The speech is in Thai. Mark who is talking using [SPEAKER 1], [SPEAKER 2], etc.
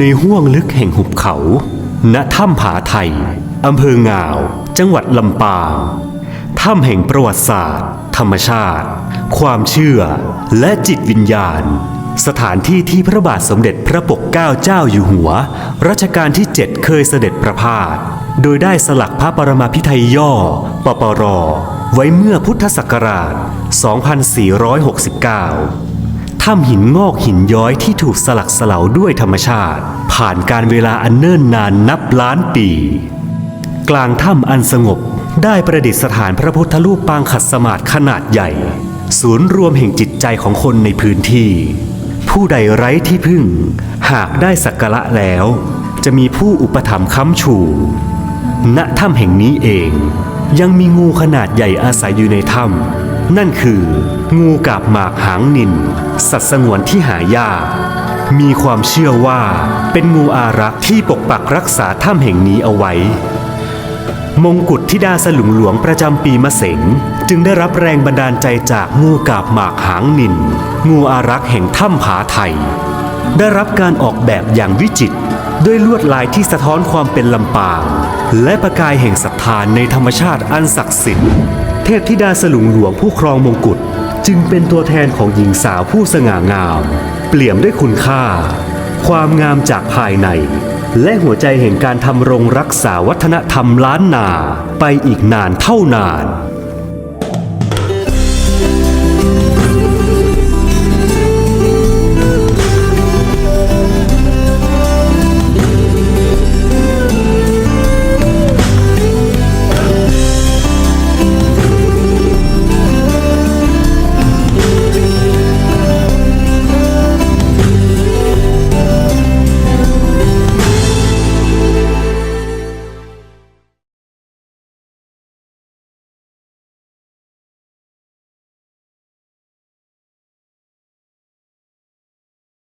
[SPEAKER 1] ในห้วงลึกแห่งหุบเขา ณ ถ้ำผาไทย อำเภองาว จังหวัดลำปาง ถ้ำแห่งประวัติศาสตร์ ธรรมชาติ ความเชื่อ และจิตวิญญาณ สถานที่ที่พระบาทสมเด็จพระปกเกล้าเจ้าอยู่หัว รัชกาลที่ 7 เคยเสด็จประพาส โดยได้สลักพระปรมาพิไทยย่อ ปปร ไว้เมื่อพุทธศักราช 2469 ถ้ำหินงอกหินย้อยที่ถูกสลักสลาด้วยธรรมชาติ ผ่านการเวลาอันเนิ่นนานนับล้านปี กลางถ้ำอันสงบได้ประดิษฐานพระพุทธรูปปางขัดสมาธิขนาดใหญ่ ศูนย์รวมแห่งจิตใจของคนในพื้นที่ ผู้ใดไร้ที่พึ่ง หากได้สักการะแล้ว จะมีผู้อุปถัมภ์ค้ำชู ณถ้ำแห่งนี้เอง ยังมีงูขนาดใหญ่อาศัยอยู่ในถ้ำ นั่นคือ งูกาบหมากหางนิน สัตว์สงวนที่หายากมีความเชื่อว่าเป็นงูอารักษ์ที่ปกปักรักษาถ้ำแห่งนี้เอาไว้ มงกุฎธิดาสลุงหลวงประจำปีมะเสงจึงได้รับแรงบันดาลใจจากงูกาบหมากหางนิน งูอารักษ์แห่งถ้ำผาไทย ได้รับการออกแบบอย่างวิจิตรด้วยลวดลายที่สะท้อนความเป็นลำปาง และประกายแห่งศรัทธานในธรรมชาติอันศักดิ์สิทธิ์ เทพธิดาสลุงหลวงผู้ครองมงกุฎจึงเป็นตัวแทนของหญิงสาวผู้สง่างาม เปลี่ยมด้วยคุณค่า ความงามจากภายใน และหัวใจแห่งการทำรงรักษาวัฒนธรรมล้านนาไปอีกนานเท่านาน